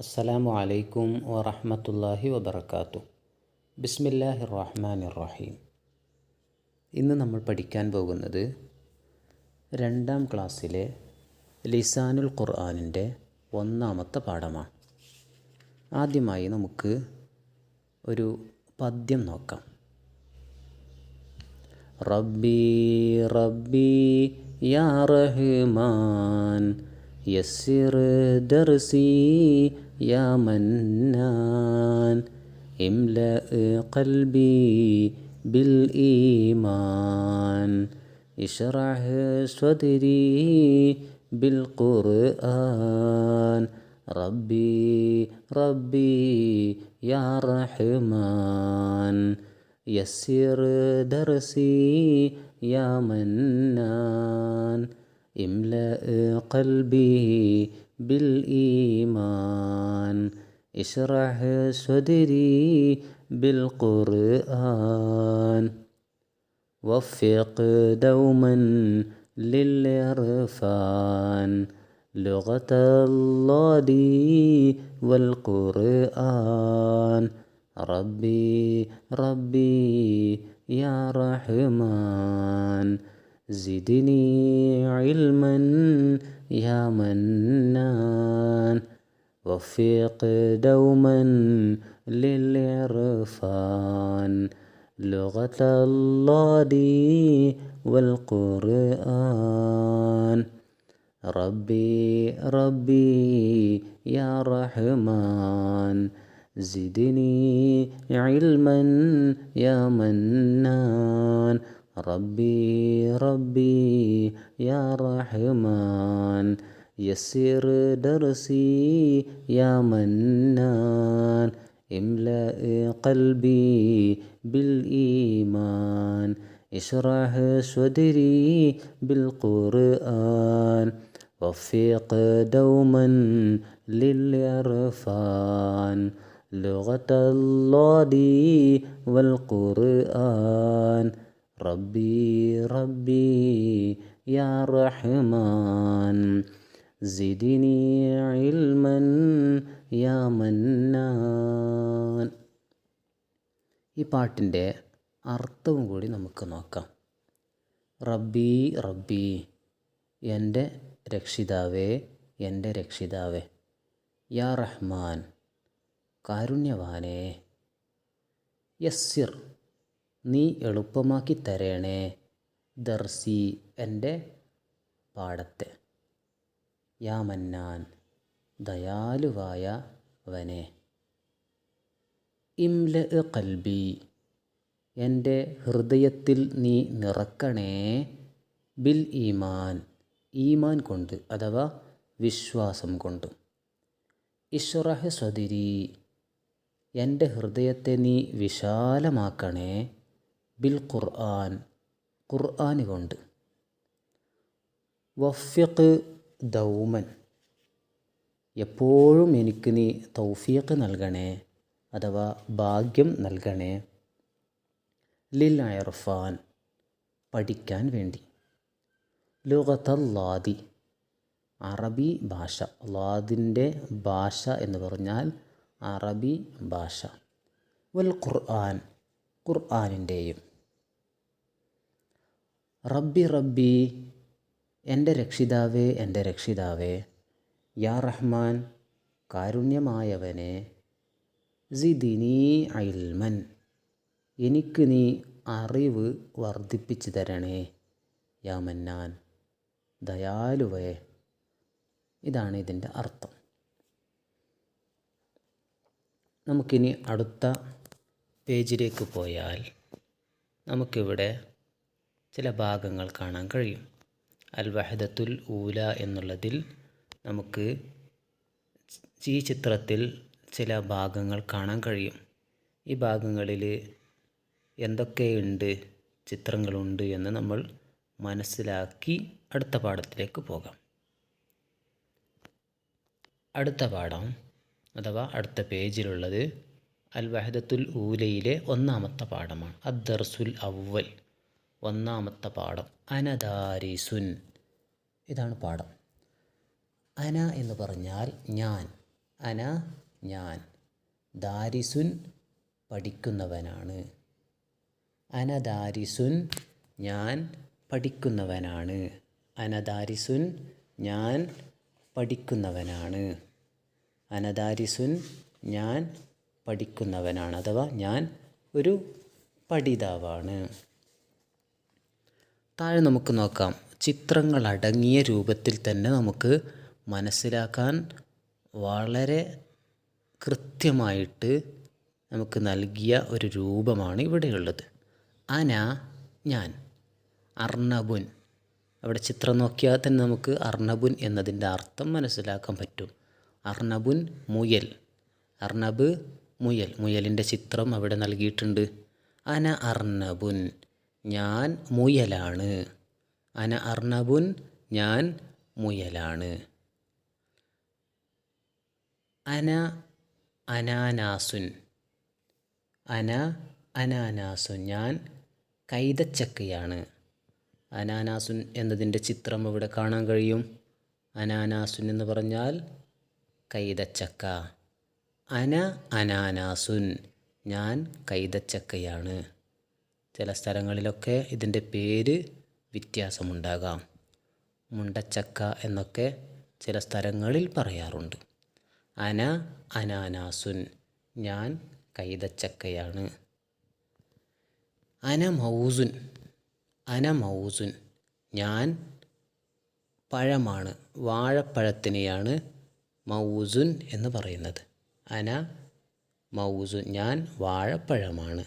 അസ്സലാമു അലൈക്കും വറഹ്മത്തുള്ളാഹി വബർക്കാത്തു ബിസ്മില്ലാഹി റഹ്മാൻ റഹീം ഇന്ന് നമ്മൾ പഠിക്കാൻ പോകുന്നത് രണ്ടാം ക്ലാസ്സിലെ ലിസാനുൽ ഖുർആാനിന്റെ ഒന്നാമത്തെ പാഠമാണ്. ആദ്യമായി നമുക്ക് ഒരു പദ്യം നോക്കാം. റബ്ബി റബ്ബി യാ റഹ്മാൻ യസ്സിർ ദർസി يا منان املأ قلبي بالإيمان. اشرح صدري بالقرآن. ربي ربي يا رحمن. يسر درسي يا منان. املأ قلبي بالإيمان. اشرح صدري بالقرآن. وفق دوما للعرفان. لغة الله والقرآن. ربي ربي يا رحمن. زدني علما يا منان وفق دوما للعرفان. لغة الله والقرآن. ربي ربي يا رحمن زدني علما يا منان. ربي ربي يا رحمن يسر درسي يا منان. املأ قلبي بالإيمان اشرح صدري بالقرآن. وفق دوما للعرفان لغة الله والقرآن. റബ്ബി റബ്ബി യാ റഹ്മാൻ. സിദിനി ഇൽമൻ യാ മന്നാൻ. ഈ പാട്ടിന്റെ അർത്ഥവും കൂടി നമുക്ക് നോക്കാം. റബ്ബി റബ്ബി എന്റെ രക്ഷിതാവേ എന്റെ രക്ഷിതാവേ യാ റഹ്മാൻ കാരുണ്യവാനേ യസ്സിർ. നീ എളുപ്പമാക്കി തരേണേ ദർസി എന്റെ പാടത്തെ. യാ മന്നാൻ ദയാലുവായ വനെ ഇംല കൽബി എന്റെ ഹൃദയത്തിൽ നീ നിറക്കണേ. ബിൽ ഈമാൻ ഈമാൻ കൊണ്ട് അഥവാ വിശ്വാസം കൊണ്ട്. ഇഷ്റഹ് സ്വദിരി എന്റെ ഹൃദയത്തെ നീ വിശാലമാക്കണേ. ബിൽ ഖുർആൻ ഖുർആൻ കൊണ്ട്. വഫ്യക്ക് ദൗമൻ. എപ്പോഴും എനിക്ക് നീ തൗഫീഖ് നൽകണേ അഥവാ ഭാഗ്യം നൽകണേ. ലിൽ അയർഫാൻ പഠിക്കാൻ വേണ്ടി. ലുഗത്തല്ലാദി അറബി ഭാഷ. ലാദിന്റെ ഭാഷ എന്ന് പറഞ്ഞാൽ അറബി ഭാഷ. വൽ ഖുർആൻ ഖുർആനിന്റെയും. റബ്ബി റബ്ബി എന്റെ രക്ഷിതാവേ എന്റെ രക്ഷിതാവേ യാ റഹ്മാൻ കാരുണ്യമായവനെ സിദിനി അയിൽമൻ എനിക്ക് നീ അറിവ് വർദ്ധിപ്പിച്ചു തരണേ യാ മന്നാൻ ദയാലുവേ. ഇതാണ് ഇതിന്റെ അർത്ഥം. നമുക്കിനി അടുത്ത പേജിലേക്ക് പോയാൽ നമുക്കിവിടെ ചില ഭാഗങ്ങൾ കാണാൻ കഴിയും. അൽ വഹദത്തുൽ ഊല എന്നുള്ളതിൽ നമുക്ക് ഈ ചിത്രത്തിൽ ചില ഭാഗങ്ങൾ കാണാൻ കഴിയും. ഈ ഭാഗങ്ങളിൽ എന്തൊക്കെയുണ്ട് ചിത്രങ്ങളുണ്ട് എന്ന് നമ്മൾ മനസ്സിലാക്കി അടുത്ത പാഠത്തിലേക്ക് പോകാം. അടുത്ത പാഠം അഥവാ അടുത്ത പേജിലുള്ളത് അൽ വഹദത്തുൽ ഊലയിലെ ഒന്നാമത്തെ പാഠമാണ്. അദ്ദർസുൽ അവൽ ഒന്നാമത്തെ പാഠം. അനദാരിസുൻ ഇതാണ് പാഠം. അന എന്ന് പറഞ്ഞാൽ ഞാൻ. അന ഞാൻ. ദാരിസുൻ പഠിക്കുന്നവനാണ്. അനദാരിസുൻ ഞാൻ പഠിക്കുന്നവനാണ്. അനദാരിസുൻ ഞാൻ പഠിക്കുന്നവനാണ്. അനദാരിസുൻ ഞാൻ പഠിക്കുന്നവനാണ്. അഥവാ ഞാൻ ഒരു പഠിതാവാണ്. താഴെ നമുക്ക് നോക്കാം. ചിത്രങ്ങൾ അടങ്ങിയ രൂപത്തിൽ തന്നെ നമുക്ക് മനസ്സിലാക്കാൻ വളരെ കൃത്യമായിട്ട് നമുക്ക് നൽകിയ ഒരു രൂപമാണ് ഇവിടെയുള്ളത്. അന ഞാൻ. അർണബുൻ. അവിടെ ചിത്രം നോക്കിയാൽ തന്നെ നമുക്ക് അർണബുൻ എന്നതിന്റെ അർത്ഥം മനസ്സിലാക്കാൻ പറ്റും. അർണബുൻ മുയൽ. അർണബ് മുയൽ. മുയലിന്റെ ചിത്രം അവിടെ നൽകിയിട്ടുണ്ട്. അന അർണബുൻ. ഞാൻ മുയലാണ്. അന അർണബുൻ ഞാൻ മുയലാണ്. അന അനാനാസുൻ. അന അനാനാസുൻ. ഞാൻ കൈതച്ചക്കയാണ്. അനാനാസുൻ എന്നതിന്റെ ചിത്രം ഇവിടെ കാണാൻ കഴിയും. അനാനാസുൻ എന്ന് പറഞ്ഞാൽ കൈതച്ചക്ക. അന അനാനാസുൻ. ഞാൻ കൈതച്ചക്കയാണ്. ചില സ്ഥലങ്ങളിലൊക്കെ ഇതിന്റെ പേര് വ്യത്യാസമുണ്ടാകാം. മുണ്ടച്ചക്ക എന്നൊക്കെ ചില സ്ഥലങ്ങളിൽ പറയാറുണ്ട്. അന അനാനാസുൻ ഞാൻ കൈതച്ചക്കയാണ്. അന മൗസുൻ അന മൗസുൻ ഞാൻ പഴമാണ് വാഴപ്പഴത്തിനെയാണ് മൗസുൻ എന്ന് പറയുന്നത്. അന മൗസുൻ ഞാൻ വാഴപ്പഴമാണ്.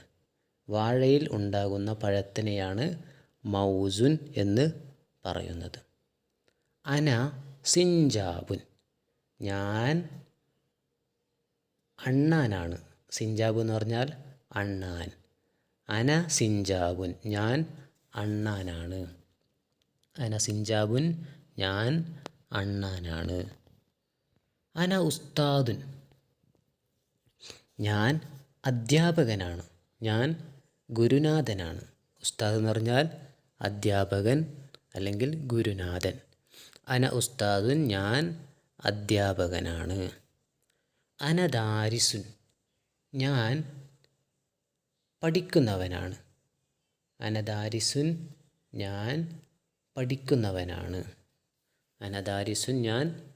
വാഴയിൽ ഉണ്ടാകുന്ന പഴത്തിനെയാണ് മൗസുൻ എന്ന് പറയുന്നത്. അന സിഞ്ചാബുൻ. ഞാൻ അണ്ണാനാണ്. സിഞ്ചാബ് എന്ന് പറഞ്ഞാൽ അണ്ണാൻ. അന സിഞ്ചാബുൻ. ഞാൻ അണ്ണാനാണ്. അന സിഞ്ചാബുൻ. ഞാൻ അണ്ണാനാണ്. അന ഉസ്താദുൻ. ഞാൻ അധ്യാപകനാണ്. ഞാൻ ഗുരുനാഥനാണ്. ഉസ്താദ് എന്ന് പറഞ്ഞാൽ അധ്യാപകൻ അല്ലെങ്കിൽ ഗുരുനാഥൻ. അന ഉസ്താദുൻ ഞാൻ അധ്യാപകനാണ്. അനദാരിസുൻ ഞാൻ പഠിക്കുന്നവനാണ്. അനദാരിസുൻ ഞാൻ പഠിക്കുന്നവനാണ്. അനദാരിസുൻ ഞാൻ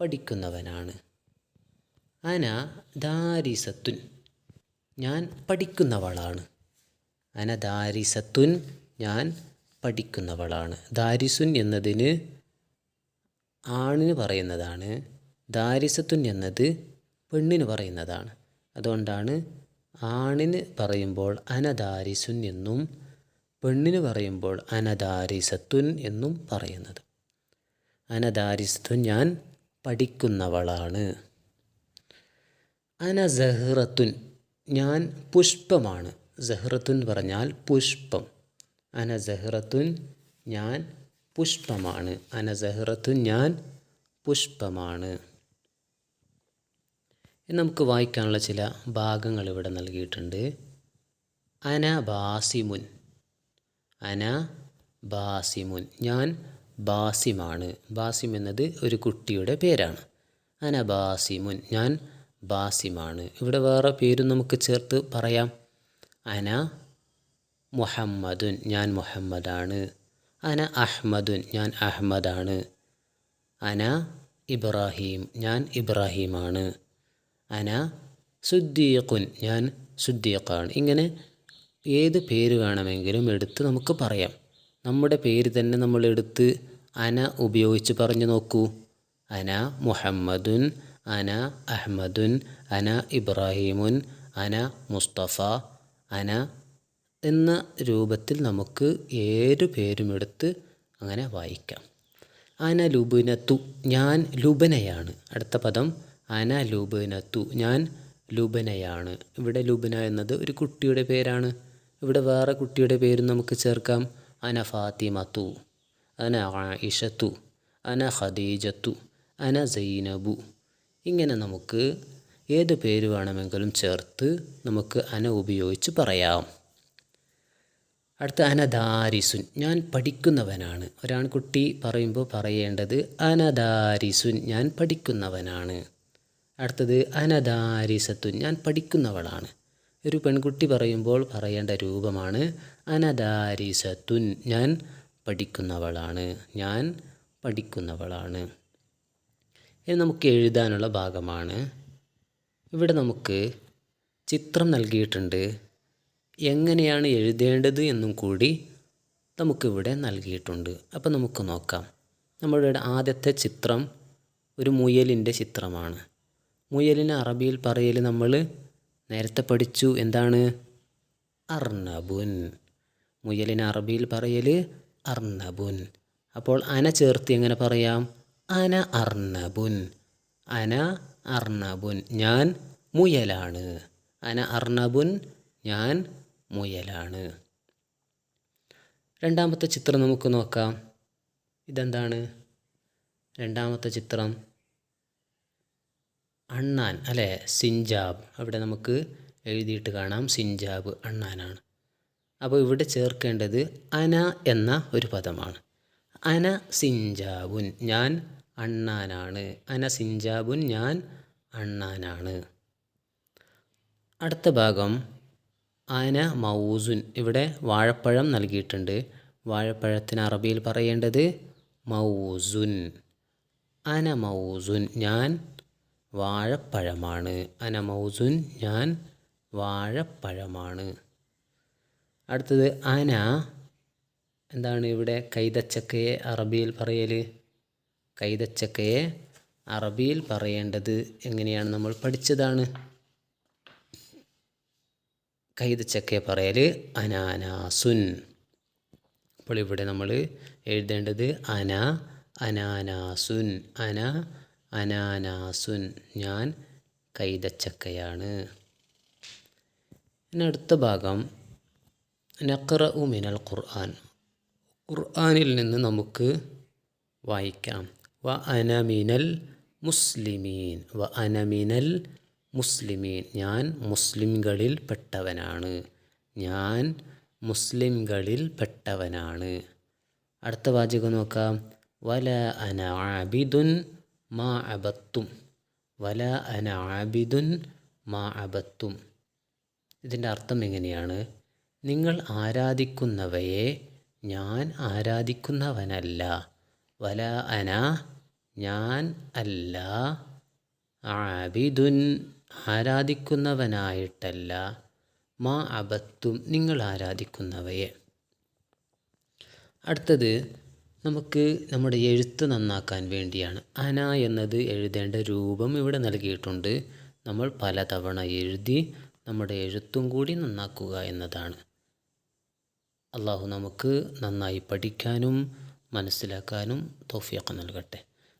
പഠിക്കുന്നവനാണ്. അന ദാരിസത്തുൻ ഞാൻ പഠിക്കുന്നവളാണ്. അന ദാരിസത്തുൻ ഞാൻ പഠിക്കുന്നവളാണ്. ദാരിസുൻ എന്നതിന് ആണിന് പറയുന്നതാണ്. ദാരിസത്തുൻ എന്നത് പെണ്ണിന് പറയുന്നതാണ്. അതുകൊണ്ടാണ് ആണിന് പറയുമ്പോൾ അനദാരിസുൻ എന്നും പെണ്ണിന് പറയുമ്പോൾ അനദാരിസത്തുൻ എന്നും പറയുന്നത്. അനദാരിസത്തുൻ ഞാൻ പഠിക്കുന്നവളാണ്. അന സഹ്റത്തുൻ ഞാൻ പുഷ്പമാണ്. സഹ്റത്തുൻ പറഞ്ഞാൽ പുഷ്പം. അന സഹ്റത്തുൻ ഞാൻ പുഷ്പമാണ്. അന സഹ്റത്തുൻ ഞാൻ പുഷ്പമാണ്. നമുക്ക് വായിക്കാനുള്ള ചില ഭാഗങ്ങൾ ഇവിടെ നൽകിയിട്ടുണ്ട്. അന ബാസിമുൻ. അന ബാസിമുൻ. ഞാൻ ബാസിമാണ്. ബാസിം എന്നത് ഒരു കുട്ടിയുടെ പേരാണ്. അന ബാസിമുൻ. ഞാൻ ബാസിമാണ്. ഇവിടെ വേറെ പേരും നമുക്ക് ചേർത്ത് പറയാം. അന മുഹമ്മദുൻ ഞാൻ മുഹമ്മദാണ്. അന അഹ്മദുൻ ഞാൻ അഹ്മദാണ്. അന ഇബ്രാഹിം ഞാൻ ഇബ്രാഹിമാണ്. അന സുദ്ദീഖുൻ ഞാൻ സുദ്ദീഖാണ്. ഇങ്ങനെ ഏത് പേര് വേണമെങ്കിലും എടുത്ത് നമുക്ക് പറയാം. നമ്മുടെ പേര് തന്നെ നമ്മൾ എടുത്ത് അന ഉപയോഗിച്ച് പറഞ്ഞു നോക്കൂ. അന മുഹമ്മദുൻ അന അഹ്മദുൻ അന ഇബ്രാഹിമുൻ അന മുസ്തഫ അന എന്ന രൂപത്തിൽ നമുക്ക് ഏത് പേരും എടുത്ത് അങ്ങനെ വായിക്കാം. അന ലുബിനത്തു ഞാൻ ലുബനയാണ്. അടുത്ത പദം അന ലുബിനത്തു ഞാൻ ലുബനയാണ്. ഇവിടെ ലുബന എന്നത് ഒരു കുട്ടിയുടെ പേരാണ്. ഇവിടെ വേറെ കുട്ടിയുടെ പേരും നമുക്ക് ചേർക്കാം. അന ഫാത്തിമത്തു അന ആയിഷത്തു അന ഖദീജത്തു അന സൈനബു. ഇങ്ങനെ നമുക്ക് ഏത് പേര് വേണമെങ്കിലും ചേർത്ത് നമുക്ക് അന ഉപയോഗിച്ച് പറയാം. അടുത്ത അനദാരിസുൻ. ഞാൻ പഠിക്കുന്നവനാണ്. ഒരാൺകുട്ടി പറയുമ്പോൾ പറയേണ്ടത് അനദാരിസുൻ ഞാൻ പഠിക്കുന്നവനാണ്. അടുത്തത് അനദാരിസത്തുൻ ഞാൻ പഠിക്കുന്നവളാണ്. ഒരു പെൺകുട്ടി പറയുമ്പോൾ പറയേണ്ട രൂപമാണ് അനദാരിസത്തുൻ ഞാൻ പഠിക്കുന്നവളാണ്. ഞാൻ പഠിക്കുന്നവളാണ്. ഇത് നമുക്ക് എഴുതാനുള്ള ഭാഗമാണ്. ഇവിടെ നമുക്ക് ചിത്രം നൽകിയിട്ടുണ്ട്. എങ്ങനെയാണ് എഴുതേണ്ടത് എന്നും കൂടി നമുക്കിവിടെ നൽകിയിട്ടുണ്ട്. അപ്പോൾ നമുക്ക് നോക്കാം. നമ്മളുടെ ആദ്യത്തെ ചിത്രം ഒരു മുയലിന്റെ ചിത്രമാണ്. മുയലിന് അറബിയിൽ പറയൽ നമ്മൾ നേരത്തെ പഠിച്ചു. എന്താണ്? അർണബുൻ. മുയലിന് അറബിയിൽ പറയൽ അർണബുൻ. അപ്പോൾ അന ചേർത്ത് എങ്ങനെ പറയാം? അന അർണബുൻ. അന അർണബുൻ ഞാൻ മുയലാണ്. അന അർണബുൻ ഞാൻ മുയലാണ്. രണ്ടാമത്തെ ചിത്രം നമുക്ക് നോക്കാം. ഇതെന്താണ്? രണ്ടാമത്തെ ചിത്രം. അണ്ണാൻ അല്ലേ? സിഞ്ചാബ് അവിടെ നമുക്ക് എഴുതിയിട്ട് കാണാം. സിഞ്ചാബ് അണ്ണാനാണ്. അപ്പോൾ ഇവിടെ ചേർക്കേണ്ടത് അന എന്ന ഒരു പദമാണ്. അന സിഞ്ചാബുൻ ഞാൻ അണ്ണാനാണ്. അന സിഞ്ചാബുൻ ഞാൻ അണ്ണാനാണ്. അടുത്ത ഭാഗം ആന മൗസുൻ. ഇവിടെ വാഴപ്പഴം നൽകിയിട്ടുണ്ട്. വാഴപ്പഴത്തിന് അറബിയിൽ പറയേണ്ടത് മൗസുൻ. അന മൗസുൻ ഞാൻ വാഴപ്പഴമാണ്. അന മൗസുൻ ഞാൻ വാഴപ്പഴമാണ്. അടുത്തത് അന എന്താണ് ഇവിടെ കൈതച്ചക്കയെ അറബിയിൽ പറയൽ കൈതച്ചക്കയെ അറബിയിൽ പറയേണ്ടത് എങ്ങനെയാണ് നമ്മൾ പഠിച്ചതാണ്? കൈതച്ചക്ക പറയൽ അനാനാസുൻ. അപ്പോൾ ഇവിടെ നമ്മൾ എഴുതേണ്ടത് അന അനാനാസുൻ. അന അനാനാസുൻ. ഞാൻ കൈതച്ചക്കയാണ് ഇനി അടുത്ത ഭാഗം നഖറ മിനൽ ഖുർആൻ. ഖുർആനിൽ നിന്ന് നമുക്ക് വായിക്കാം. വ അനമിനൽ മുസ്ലിമീൻ. വ അനമിനൽ മുസ്ലിമീൻ. ഞാൻ മുസ്ലിംകളിൽ പെട്ടവനാണ്. ഞാൻ മുസ്ലിംകളിൽ പെട്ടവനാണ്. അടുത്ത വാചകം നോക്കാം. വല അന ആബിദുൻ മാ അബത്തും. വല അന ആബിദുൻ മാ അബത്തും. ഇതിന്റെ അർത്ഥം എങ്ങനെയാണ്? നിങ്ങൾ ആരാധിക്കുന്നവയെ ഞാൻ ആരാധിക്കുന്നവനല്ല. വല അന ഞാൻ അല്ല. ആബിദുൻ ആരാധിക്കുന്നവനായിട്ടല്ല. മാ അബത്തും നിങ്ങൾ ആരാധിക്കുന്നവയെ. അടുത്തത് നമുക്ക് നമ്മുടെ എഴുത്ത് നന്നാക്കാൻ വേണ്ടിയാണ്. അന എന്നത് എഴുതേണ്ട രൂപം ഇവിടെ നൽകിയിട്ടുണ്ട്. നമ്മൾ പലതവണ എഴുതി നമ്മുടെ എഴുത്തും കൂടി നന്നാക്കുക എന്നതാണ്. അള്ളാഹു നമുക്ക് നന്നായി പഠിക്കാനും മനസ്സിലാക്കാനും തോഫിയൊക്കെ നൽകട്ടെ.